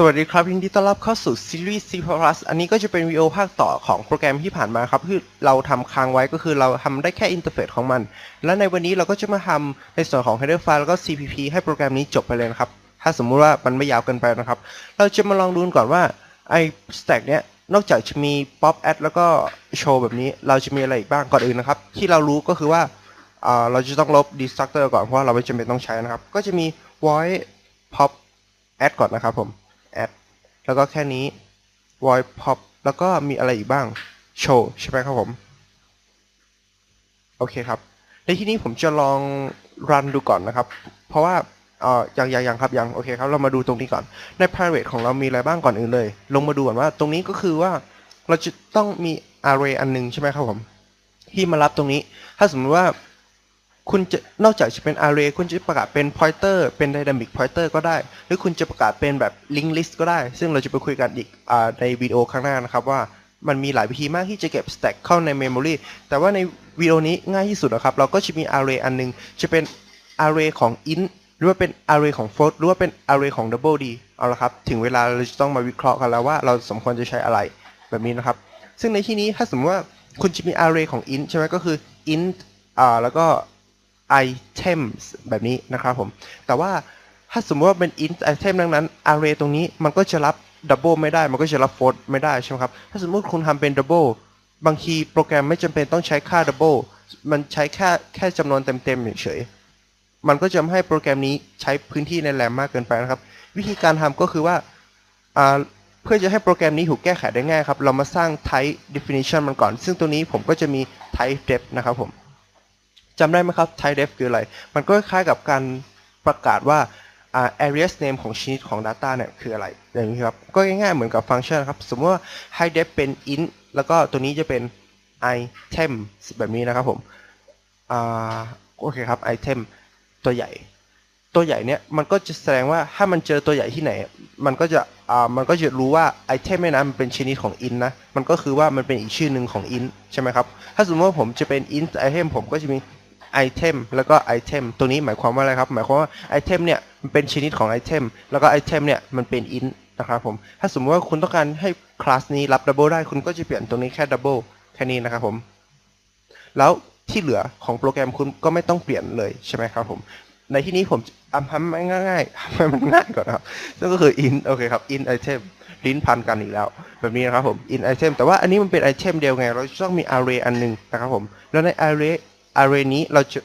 สวัสดีครับ ยินดีต้อนรับเข้าสู่ซีรีส์ C++ อันนี้ก็จะเป็นวิดีโอภาคต่อของโปรแกรมที่ผ่านมาครับที่เราทำค้างไว้ก็คือเราทำได้แค่อินเทอร์เฟซของมัน และในวันนี้เราก็จะมาทำในส่วนของ header file แล้วก็ CPP ให้โปรแกรมนี้จบไปเลยนะครับ ถ้าสมมุติว่ามันไม่ยาวเกินไปนะครับ เราจะมาลองดูก่อนว่าไอ้ stack เนี้ยนอกจากจะมี pop add แล้วก็ show แบบนี้เราจะมีอะไรอีกบ้างก่อนอื่นนะครับ ที่เรารู้ก็คือว่าอ่าเราจะต้องลบ destructor ก่อนเพราะว่าเราไม่จำเป็นต้องใช้นะครับ ก็จะมี void pop add ก่อนนะครับผม add แล้วก็แค่นี้ void pop แล้วก็มีอะไรอีกบ้าง show ใช่ไหมครับผม โอเคครับ ในที่นี้ผมจะลองรันดูก่อนนะครับ เพราะว่าเอ่อยังยังยังครับยังโอเคครับ เรามาดูตรงนี้ก่อน ใน private ของเรามีอะไรบ้างก่อนอื่นเลย ลงมาดูก่อนว่าตรงนี้ก็คือว่าเราจะต้องมี array อันหนึงใช่ไหมครับผม ที่มารับตรงนี้ ถ้าสมมติว่า คุณจะนอกจากจะเป็น array คุณจะประกาศเป็น pointer เป็น dynamic pointer ก็ได้ หรือคุณจะประกาศเป็นแบบ link list ก็ได้ ซึ่งเราจะไปคุยกันอีกอในวิดีโอข้างหน้านะครับว่ามันมีหลายวิธีมากที่จะเก็บ stack เข้าใน memory แต่ว่าในวิดีโอนี้ง่ายที่สุดนะครับ เราก็จะมี array อันหนึง จะเป็น array ของ int หรือว่าเป็น array ของ float หรือว่าเป็น array ของ double d เอาละครับ ถึงเวลาเราจะต้องมาวิเคราะห์กันแล้วว่าเราสมควรจะใช้อะไรแบบนี้นะครับ ซึ่งในที่นี้ถ้าสมมติว่าคุณจะมี array ของ int ใช่ไหมก็คือ int อ่าแล้วก็ items แบบนี้นะครับผม แต่ว่าถ้าสมมติว่าเป็น int item ดังนั้น array ตรงนี้มันก็จะรับ double ไม่ได้ มันก็จะรับ float ไม่ได้ใช่ไหมครับ ถ้าสมมติคุณทำเป็น double บางทีโปรแกรมไม่จำเป็นต้องใช้ค่า double มันใช้แค่แค่จำนวนเต็มๆเฉยๆมันก็จะทำให้โปรแกรมนี้ใช้พื้นที่ในแรมมากเกินไปนะครับ วิธีการทำก็คือว่าอ่าเพื่อจะให้โปรแกรมนี้ถูกแก้ไขได้ง่ายครับ เรามาสร้าง type definition มันก่อน ซึ่งตัวนี้ผมก็จะมี type def นะครับผม จำได้ไหมครับ type def คืออะไร มันก็คล้ายกับการประกาศว่า alias name ของชนิดของ data เนี่ยคืออะไร อย่างนี้ครับ ก็ง่ายๆเหมือนกับฟังก์ชันครับ สมมติว่า high def เป็น int แล้วก็ตัวนี้จะเป็น item แบบนี้นะครับผมอ่าโอเคครับ item ตัวใหญ่ ตัวใหญ่เนี่ยมันก็จะแสดงว่าถ้ามันเจอตัวใหญ่ที่ไหน มันก็จะอ่ามันก็จะรู้ว่าไอเทมในนั้นมันเป็นชนิดของ int นะ มันก็คือว่ามันเป็นอีกชื่อหนึ่งของ int ใช่ไหมครับ ถ้าสมมติว่าผมจะเป็น int item ผมก็จะมี item แล้วก็ item ตัวนี้หมายความว่าอะไรครับ หมายความว่า item เนี่ยมันเป็นชนิดของ item แล้วก็ item เนี่ยมันเป็น int นะครับผม ถ้าสมมติว่าคุณต้องการให้คลาสนี้รับ double ได้คุณก็จะเปลี่ยนตรงนี้แค่ double แค่นี้นะครับผม แล้วที่เหลือของโปรแกรมคุณก็ไม่ต้องเปลี่ยนเลยใช่ไหมครับผม ในที่นี้ผมทำทำง่ายๆทำให้มันง่ายก่อนนะครับนั่นก็คือ in โอเคครับ in item ลิ้นพันกันอีกแล้ว แบบนี้นะครับผม in item แต่ว่าอันนี้มันเป็น item เดียวไง เราจะต้องมี array อันหนึงนะครับผม แล้วใน array array นี้เราจะ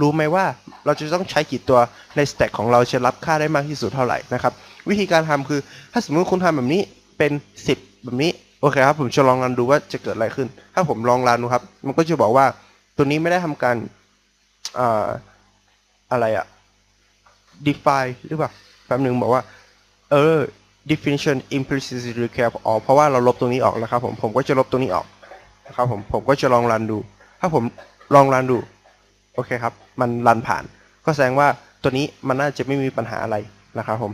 รู้ไหมว่าเราจะต้องใช้กี่ตัวใน stack ของเราจะรับค่าได้มากที่สุดเท่าไหร่นะครับ วิธีการทำคือถ้าสมมติคุณทำแบบนี้เป็น 10 แบบนี้ โอเคครับ ผมจะลองรันดูว่าจะเกิดอะไรขึ้น ถ้าผมลองรันดูครับ มันก็จะบอกว่าตัวนี้ไม่ได้ทำการอ่าอะไรอะ define หรือเปล่าแป๊บหนึ่งบอกว่าเออ definition implicit recap ออกเพราะว่าเราลบตรงนี้ออกแล้วครับผมผมก็จะลบตรงนี้ออกนะครับผมผมก็จะลองรันดู ถ้าผม ลองรันดู โอเคครับ มันรันผ่าน ก็แสดงว่าตัวนี้มันน่าจะไม่มีปัญหาอะไรนะครับผม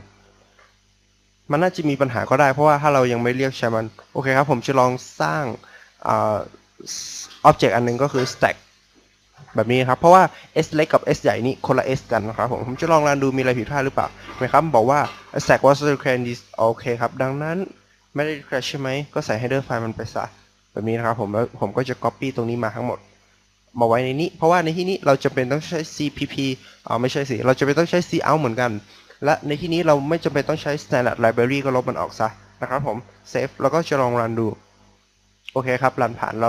มันน่าจะมีปัญหาก็ได้เพราะว่าถ้าเรายังไม่เรียกใช้มัน โอเคครับ ผมจะลองสร้างอ่า object อันหนึงก็คือ stack แบบนี้ครับ เพราะว่า S เล็กกับ S ใหญ่นี่คนละ S กันนะครับผม ผมจะลองรันดูมีอะไรผิดพลาดหรือเปล่าไหมครับ บอกว่า stack was declared this โอเคครับ ดังนั้นไม่ได้ declare ใช่ไหม ก็ใส่ header file มันไปซะ แบบนี้นะครับผม แล้วผมก็จะ copy ตรงนี้มาทั้งหมด มาไว้ในนี้ เพราะว่าในที่นี้เราจะเป็นต้องใช้ CPP อ่าไม่ใช่สิ เราจะเป็นต้องใช้ cout เหมือนกัน และในที่นี้เราไม่จำเป็นต้องใช้ standard library ก็ลบมันออกซะนะครับผม save แล้วก็จะลองรันดู โอเคครับรันผ่านเรา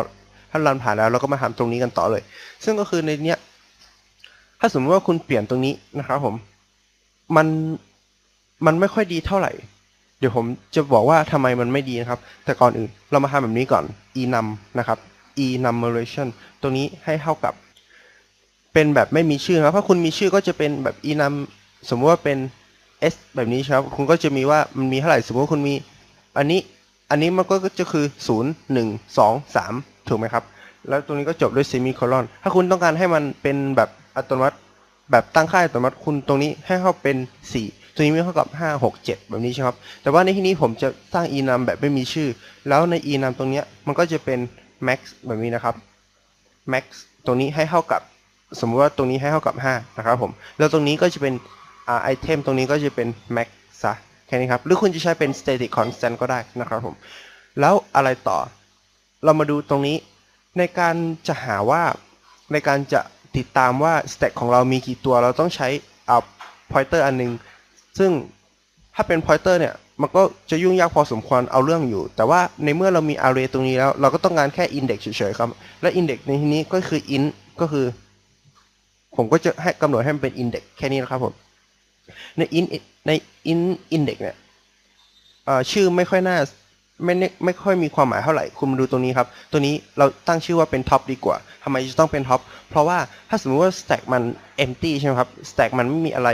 ถ้ารันผ่านแล้วเราก็มาทำตรงนี้กันต่อเลย ซึ่งก็คือในเนี้ย ถ้าสมมติว่าคุณเปลี่ยนตรงนี้นะครับผม มัน มันไม่ค่อยดีเท่าไหร่ เดี๋ยวผมจะบอกว่าทำไมมันไม่ดีนะครับ แต่ก่อนอื่นเรามาทำแบบนี้ก่อน enum นะครับ enumeration ตรงนี้ให้เท่ากับ เป็นแบบไม่มีชื่อนะครับถ้าคุณมีชื่อก็จะเป็นแบบ enum สมมติว่าเป็น s แบบนี้ครับ คุณก็จะมีว่ามันมีเท่าไหร่ สมมติว่าคุณมี อันนี้ อันนี้มันก็จะคือ 0 1 2 3 ถูกไหมครับ แล้วตรงนี้ก็จบด้วย semicolon ถ้าคุณต้องการให้มันเป็นแบบอัตโนมัติ แบบตั้งค่าอัตโนมัติ คุณตรงนี้ให้เข้าเป็น 4ตัวนี้ไม่เท่ากับ 5 6 7 แบบนี้ใช่ครับ แต่ว่าในที่นี้ผมจะสร้าง enum แบบไม่มีชื่อ แล้วใน enum ตรงนี้มันก็จะเป็น max แบบนี้นะครับ max ตรงนี้ให้เท่ากับ สมมุติว่าตรงนี้ให้เท่ากับ 5 นะครับผม แล้วตรงนี้ก็จะเป็นอ่า item ตรงนี้ก็จะเป็น max ซะค่นี้ครับ หรือคุณจะใช้เป็น static constant ก็ได้นะครับผม แล้วอะไรต่อ เรามาดูตรงนี้ ในการจะหาว่าในการจะติดตามว่า stack ของเรามีกี่ตัว เราต้องใช้อ่า pointer อันหนึง ซึ่งถ้าเป็น pointer เนี่ย มันก็จะยุ่งยากพอสมควรเอาเรื่องอยู่ แต่ว่าในเมื่อเรามี array ตรงนี้แล้ว เราก็ต้องการแค่ index เฉยๆครับ และ index ในที่นี้ก็คือ int ก็คือ ผมก็จะให้กำหนดให้มันเป็น index แค่นี้นะครับผมใน int ใน int index เนี่ยชื่อไม่ค่อยน่าไม่ไม่ค่อยมีความหมายเท่าไหร่ คุณมาดูตรงนี้ครับ ตัวนี้เราตั้งชื่อว่าเป็น top ดีกว่าทำไมจะต้องเป็น top เพราะว่าถ้าสมมติว่า stack มัน empty ใช่ไหมครับ stack มันไม่มีอะไร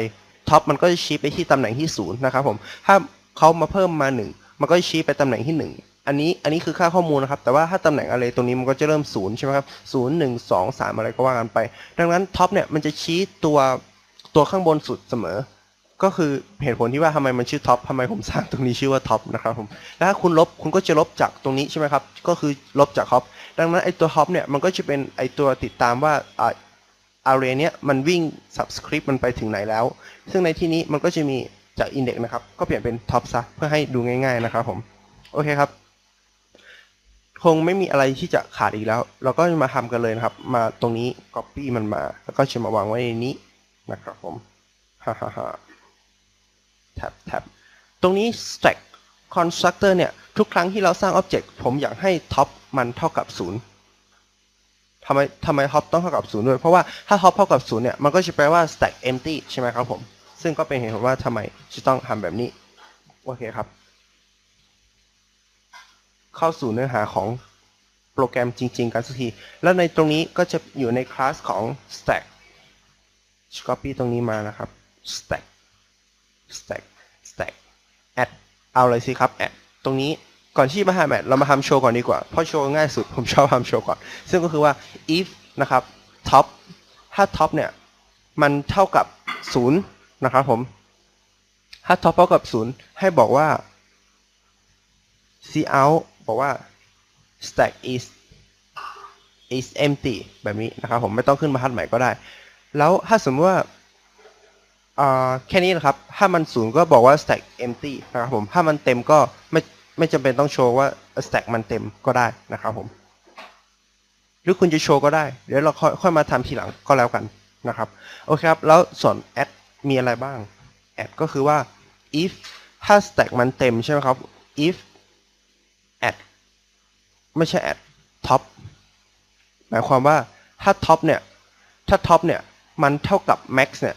top มันก็จะชี้ไปที่ตำแหน่งที่ศูนย์นะครับผม ถ้า เขามาเพิ่มมาหนึ่งมันก็ชี้ไปตำแหน่งที่หนึ่งอันนี้อันนี้คือค่าข้อมูลนะครับ แต่ว่าถ้าตำแหน่งอะไรตรงนี้มันก็จะเริ่มศูนย์ใช่ไหมครับศูนย์หนึ่งสองสามอะไรก็ว่ากันไป ดังนั้น top เนี่ยมันจะชี้ตัวตัวข้างบนสุดเสมอ ก็คือเหตุผลที่ว่าทำไมมันชื่อท็อปทำไมผมสร้างตรงนี้ชื่อว่าท็อปนะครับผมแล้วถ้าคุณลบคุณก็จะลบจากตรงนี้ใช่ไหมครับ ก็คือลบจากท็อปดังนั้นไอตัวท็อปเนี่ยมันก็จะเป็นไอตัวติดตามว่าอา array เนี้ยมันวิ่ง subscript มันไปถึงไหนแล้ว ซึ่งในที่นี้มันก็จะมี จาก index นะครับ ก็เปลี่ยนเป็น top ซะเพื่อให้ดูง่าย ๆนะครับผมโอเคครับ คงไม่มีอะไรที่จะขาดอีกแล้ว เราก็มาทำกันเลยนะครับ มาตรงนี้ copy มันมา แล้วก็จะมาวางไว้ในนี้นะครับผมฮ่าฮ่าฮ่าแท็บแท็บตรงนี้ stack constructor เนี่ย ทุกครั้งที่เราสร้าง object ผมอยากให้ top มันเท่ากับ 0ทำไมทำไม top ต้องเท่ากับ 0 ด้วย เพราะว่าถ้า top เท่ากับ 0 เนี่ย มันก็จะแปลว่า stack empty ใช่ไหมครับผม ซึ่งก็เป็นเหตุผลว่าทำไมจะต้องทำแบบนี้ โอเคครับ เข้าสู่เนื้อหาของโปรแกรมจริง ๆ กันสักที แล้วในตรงนี้ก็จะอยู่ในคลาสของ stack copy ตรงนี้มานะครับ stack stack stack add เอาเลยสิครับ add ตรงนี้ก่อนที่มาทำ add เรามาทำโชว์ก่อนดีกว่า เพราะโชว์ง่ายสุด ผมชอบทำโชว์ก่อน ซึ่งก็คือว่า if นะครับ top ถ้า top เนี่ย มันเท่ากับ 0 นะครับผม ถ้า top เท่ากับ0ให้บอกว่า cout บอกว่า stack is is empty แบบนี้นะครับผมไม่ต้องขึ้นมาทัดใหม่ก็ได้ แล้วถ้าสมมติว่าอ่าแค่นี้นะครับ ถ้ามันศูนย์ก็บอกว่า stack empty นะครับผม ถ้ามันเต็มก็ไม่ไม่จำเป็นต้องโชว์ว่า stack มันเต็มก็ได้นะครับผม หรือคุณจะโชว์ก็ได้ เดี๋ยวเราค่อยค่อยมาทำทีหลังก็แล้วกันนะครับ โอเคครับ แล้วส่วน add มีอะไรบ้าง add ก็คือว่า if ถ้า stack มันเต็มใช่ไหมครับ if add ไม่ใช่ add top หมายความว่าถ้า top เนี่ย ถ้า top เนี่ย มันเท่ากับ max เนี่ย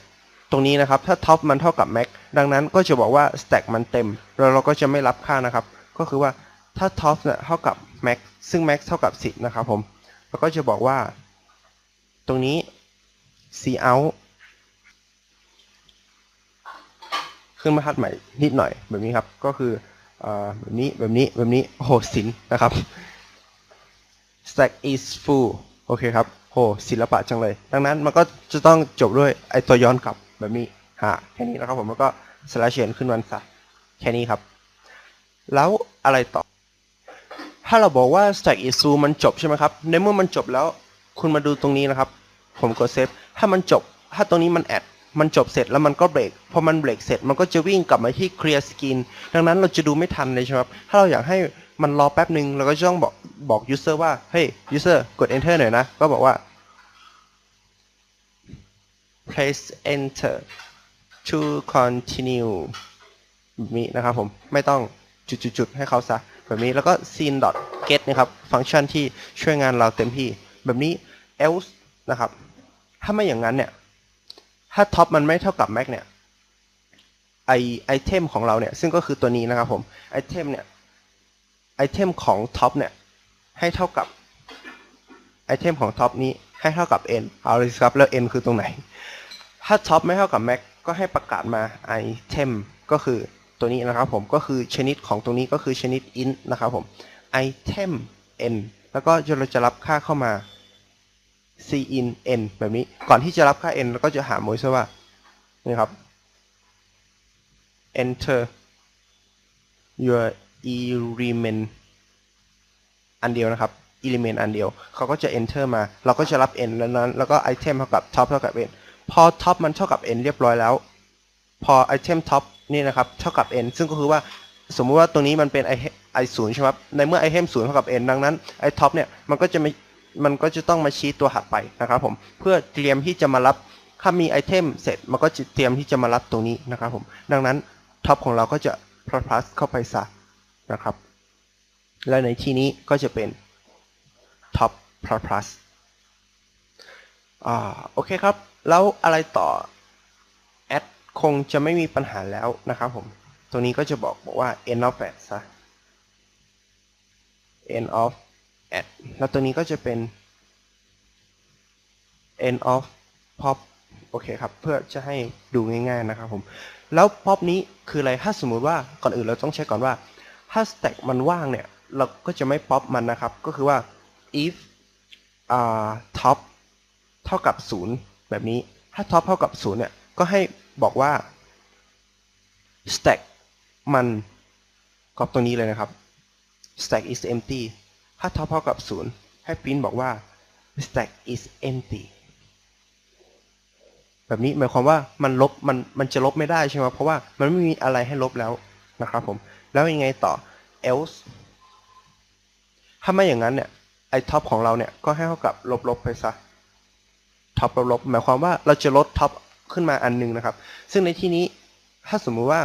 ตรงนี้นะครับ ถ้า top มันเท่ากับ max ดังนั้นก็จะบอกว่า stack มันเต็ม แล้วเราก็จะไม่รับค่านะครับ ก็คือว่าถ้า top เนี่ยเท่ากับ max ซึ่ง max เท่ากับ 10 นะครับผม แล้วก็จะบอกว่า ตรงนี้ cout ขึ้นมาทัดใหม่นิดหน่อยแบบนี้ครับ ก็คืออแบบนี้แบบนี้แบบนี้โอ้โหสินนะครับ stack is full โอเคครับโหศิลปะจังเลย ดังนั้นมันก็จะต้องจบด้วยไอตัวย้อนกลับแบบนี้ฮะแค่นี้นะครับผมแล้วก็ slash n ขึ้นวันซะแค่นี้ครับ แล้วอะไรต่อ ถ้าเราบอกว่า stack is full มันจบใช่ไหมครับ ในเมื่อมันจบแล้วคุณมาดูตรงนี้นะครับ ผมกดเซฟถ้ามันจบ ถ้าตรงนี้มันแอด มันจบเสร็จแล้วมันก็เบรกพอมันเบรกเสร็จมันก็จะวิ่งกลับมาที่ clear screen ดังนั้นเราจะดูไม่ทันเลยใช่ไหมครับถ้าเราอยากให้มันรอแป๊บหนึ่งเราก็ต้องบอกบอก user ว่าเฮ้ย user กด enter หน่อยนะ ก็บอกว่า press enter to continue แบบนี้นะครับผม ไม่ต้องจุดๆๆให้เขาซะ แบบนี้แล้วก็ scene dot get นะครับ ฟังก์ชันที่ช่วยงานเราเต็มที่ แบบนี้ else นะครับ ถ้าไม่อย่างนั้นเนี่ย ถ้าท็อปมันไม่เท่ากับ max เนี่ยไอไอเทมของเราเนี่ยซึ่งก็คือตัวนี้นะครับผมไอเทมเนี่ยไอเทมของท็อปเนี่ยให้เท่ากับไอเทมของท็อปนี้ให้เท่ากับ n เอาเลยสิครับแล้ว n คือตรงไหน ถ้าท็อปไม่เท่ากับ max ก็ให้ประกาศมาไอเทมก็คือตัวนี้นะครับผมก็คือชนิดของตรงนี้ก็คือชนิด int นะครับผม item n แล้วก็เราจะรับค่าเข้ามา cin n แบบนี้ ก่อนที่จะรับค่า n เราก็จะหาโมยซะว่า นี่ครับ enter your element อันเดียวนะครับ element อันเดียว เขาก็จะ enter มา เราก็จะรับ n แล้วนั้น แล้วก็ item เท่ากับ top เท่ากับ n พอ top มันเท่ากับ n เรียบร้อยแล้ว พอ item top นี่นะครับ เท่ากับ n ซึ่งก็คือว่า สมมุติว่าตรงนี้มันเป็น i i ศูนย์ใช่ไหมครับ ในเมื่อ i เทมศูนย์เท่ากับ n ดังนั้น i top เนี่ย มันก็จะไม่ มันก็จะต้องมาชี้ตัวถัดไปนะครับผมเพื่อเตรียมที่จะมารับถ้ามีไอเทมเสร็จมันก็จะเตรียมที่จะมารับตรงนี้นะครับผมดังนั้นท็อปของเราก็จะ plus plus เข้าไปซะนะครับ และในที่นี้ก็จะเป็น top plus plus อ่าโอเคครับ แล้วอะไรต่อ แอดคงจะไม่มีปัญหาแล้วนะครับผมตรงนี้ก็จะบอกบอกว่า end of ad ซะ end of ad แล้วตัวนี้ก็จะเป็น end of pop โอเคครับ เพื่อจะให้ดูง่ายๆนะครับผม แล้ว pop นี้คืออะไร ถ้าสมมุติว่าก่อนอื่นเราต้องเช็คก่อนว่า ถ้า stack มันว่างเนี่ย เราก็จะไม่ pop มันนะครับ ก็คือว่า if อ่า top เท่ากับ 0 แบบนี้ ถ้า top เท่ากับ 0 เนี่ย ก็ให้บอกว่า stack มันก็ตรงนี้เลยนะครับ stack is empty ถ้า top เท่ากับ 0 ให้ print บอกว่า stack is empty แบบนี้หมายความว่ามันลบมันมันจะลบไม่ได้ใช่ไหมเพราะว่ามันไม่มีอะไรให้ลบแล้วนะครับผม แล้วยังไงต่อ else ถ้าไม่อย่างนั้นเนี่ยไอ้ท็อปของเราเนี่ยก็ให้เท่ากับลบๆไปซะท็อปลบๆหมายความว่าเราจะลดท็อปขึ้นมาอันหนึงนะครับ ซึ่งในที่นี้ถ้าสมมุติว่า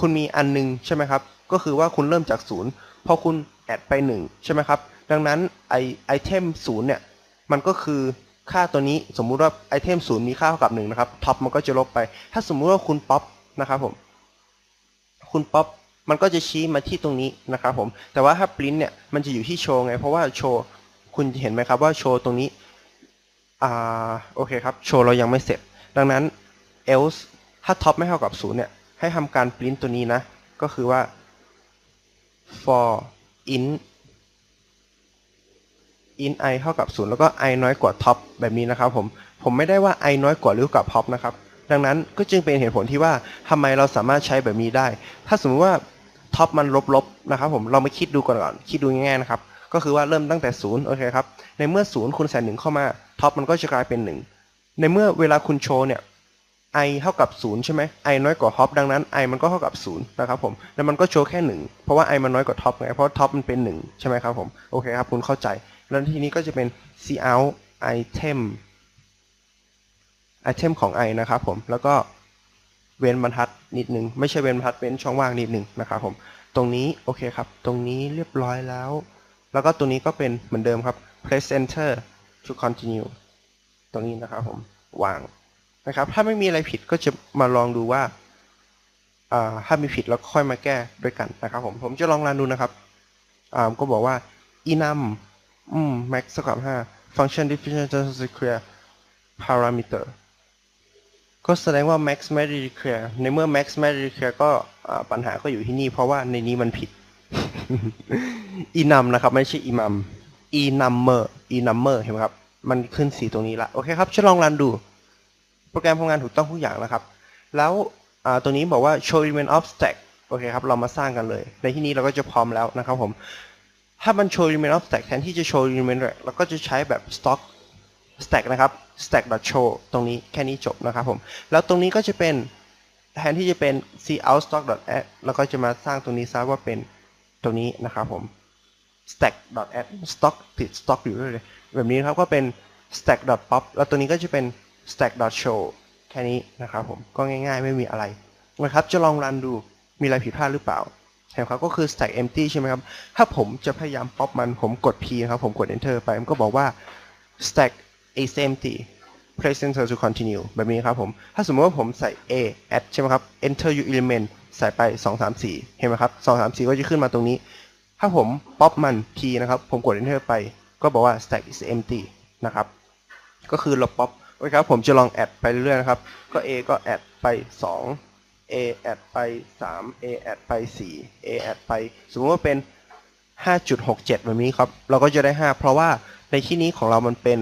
คุณมีอันหนึงใช่ไหมครับ ก็คือว่าคุณเริ่มจากศูนย์พอคุณแอดไปหนึ่งใช่ไหมครับ ดังนั้นไอไอเทมศูนย์เนี่ยมันก็คือค่าตัวนี้สมมุติว่าไอเทมศูนย์มีค่าเท่ากับหนึ่งนะครับท็อปมันก็จะลบไป ถ้าสมมุติว่าคุณป๊อปนะครับผมคุณป๊อปมันก็จะชี้มาที่ตรงนี้นะครับผมแต่ว่าถ้าปริ้นเนี่ยมันจะอยู่ที่โชว์ไง เพราะว่าโชว์คุณเห็นไหมครับว่าโชว์ตรงนี้อ่าโอเคครับโชว์เรายังไม่เสร็จ ดังนั้น else ถ้าท็อปไม่เท่ากับศูนย์เนี่ยให้ทำการปริ้นตัวนี้นะ ก็คือว่า for in in i เท่ากับ 0 แล้วก็ i น้อยกว่า top แบบนี้นะครับผมผมไม่ได้ว่า i น้อยกว่าหรือกับ top นะครับดังนั้นก็จึงเป็นเหตุผลที่ว่าทำไมเราสามารถใช้แบบนี้ได้ ถ้าสมมติว่า top มันลบๆนะครับผมเรามาคิดดูก่อนก่อนคิดดูง่ายๆนะครับก็คือว่าเริ่มตั้งแต่0โอเคครับในเมื่อ0คุณใส่1เข้ามา top มันก็จะกลายเป็น 1 ในเมื่อเวลาคุณโชว์เนี่ย i เท่ากับ0ใช่ไหม i น้อยกว่า top ดังนั้น i มันก็เท่ากับ0นะครับผมแล้วมันก็โชว์แค่ 1 เพราะว่า i มันน้อยกว่า top ไงเพราะ top มันเป็น 1 ใช่ไหมครับผมโอเคครับคุณเข้าใจ แล้วทีนี้ก็จะเป็น cout item item ของ i นะครับผม แล้วก็เว้นบรรทัดนิดนึง ไม่ใช่เว้นบรรทัดเว้นช่องว่างนิดนึงนะครับผม ตรงนี้โอเคครับ ตรงนี้เรียบร้อยแล้ว แล้วก็ตัวนี้ก็เป็นเหมือนเดิมครับ press enter to continue ตรงนี้นะครับผม วางนะครับ ถ้าไม่มีอะไรผิดก็จะมาลองดูว่าถ้ามีผิดแล้วค่อยมาแก้ด้วยกันนะครับผม ผมจะลองรันดูนะครับก็บอกว่า enum อืม max เท่ากับ5 function definition just declare parameter ก็แสดงว่า max ไม่ได้ declare ในเมื่อ max ไม่ได้ declare ก็ปัญหาก็อยู่ที่นี่ เพราะว่าในนี้มันผิด enum นะครับ ไม่ใช่ imam enumber enumber เห็นไหมครับ มันขึ้นสีตรงนี้ละ โอเคครับจะลองรันดู โปรแกรมทำงานถูกต้องทุกอย่างนะครับ แล้วตัวนี้บอกว่า show element of stack โอเคครับ เรามาสร้างกันเลย ในที่นี้เราก็จะพร้อมแล้วนะครับผม ถ้ามัน show element of stack แทนที่จะ show element เลยเราก็จะใช้แบบ stock stack นะครับ stack show ตรงนี้แค่นี้จบนะครับผม แล้วตรงนี้ก็จะเป็นแทนที่จะเป็น cout stock add แล้วก็จะมาสร้างตรงนี้ซะว่าเป็นตรงนี้นะครับผม stack add stock ติด stock อยู่ด้วยเลยแบบนี้ครับก็เป็น stack pop แล้วตัวนี้ก็จะเป็น stack show แค่นี้นะครับผมก็ง่ายๆไม่มีอะไรนะครับจะลองรันดูมีอะไรผิดพลาดหรือเปล่า เห็นครับก็คือ stack empty ใช่ไหมครับ ถ้าผมจะพยายาม pop มันผมกด p นะครับ ผมกด enter ไป มันก็บอกว่า stack is empty press enter to continue แบบนี้ครับผม ถ้าสมมติว่าผมใส่ a add ใช่ไหมครับ enter your element ใส่ไป 2 3 4 เห็นไหมครับ 2 3 4 ก็จะขึ้นมาตรงนี้ ถ้าผม pop มัน p นะครับ ผมกด enter ไป ก็บอกว่า stack is empty นะครับ ก็คือเรา pop โอเคครับ ผมจะลองแอดไปเรื่อยๆนะครับ ก็ a ก็แอดไป 2 a แอดไป3 a แอดไป4 a แอดไป สมมติว่าเป็น 5.67 แบบนี้ครับ เราก็จะได้ 5 เพราะว่าในที่นี้ของเรามันเป็น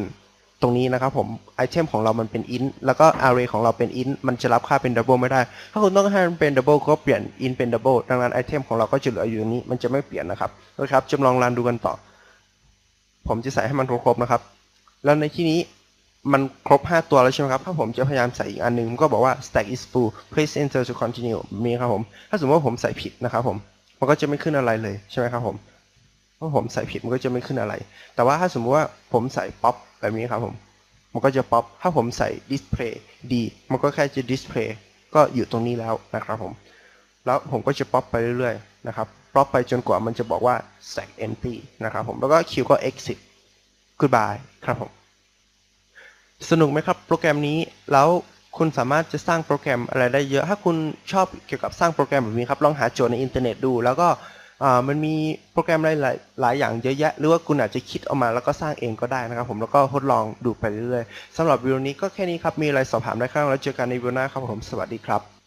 ตรงนี้นะครับผมไอเทมของเรามันเป็น int แล้วก็ array ของเราเป็น int มันจะรับค่าเป็น double ไม่ได้ ถ้าคุณต้องให้มันเป็น double ก็เปลี่ยน int เป็น double ดังนั้นไอเทมของเราก็จะเหลืออยู่ตรงนี้ มันจะไม่เปลี่ยนนะครับโอเคครับจำลองรันดูกันต่อ ผมจะใส่ให้มันครบๆนะครับ แล้วในที่นี้ มันครบ 5 ตัวแล้วใช่ไหมครับ ถ้าผมจะพยายามใส่อีกอันหนึ่งก็บอกว่า stack is full please enter to continue มีครับผม ถ้าสมมติว่าผมใส่ผิดนะครับผม มันก็จะไม่ขึ้นอะไรเลยใช่ไหมครับผมเพราะผมใส่ผิดมันก็จะไม่ขึ้นอะไร แต่ว่าถ้าสมมติว่าผมใส่ pop แบบนี้ครับผม มันก็จะ pop ถ้าผมใส่ display d มันก็แค่จะ display ก็อยู่ตรงนี้แล้วนะครับผม แล้วผมก็จะ pop ไปเรื่อยๆนะครับ pop ไปจนกว่ามันจะบอกว่า stack empty นะครับผม แล้วก็ Q ก็ exit goodbye ครับผม สนุกไหมครับโปรแกรมนี้ แล้วคุณสามารถจะสร้างโปรแกรมอะไรได้เยอะ ถ้าคุณชอบเกี่ยวกับสร้างโปรแกรมแบบนี้ครับลองหาโจทย์ในอินเทอร์เน็ตดู แล้วก็มันมีโปรแกรมหลายหลายอย่างเยอะแยะ หรือว่าคุณอาจจะคิดออกมาแล้วก็สร้างเองก็ได้นะครับผมแล้วก็ทดลองดูไปเรื่อยๆสำหรับวิดีโอนี้ก็แค่นี้ครับมีอะไรสอบถามได้ข้างล่างแล้วเจอกันในวิดีโอหน้าครับผมสวัสดีครับ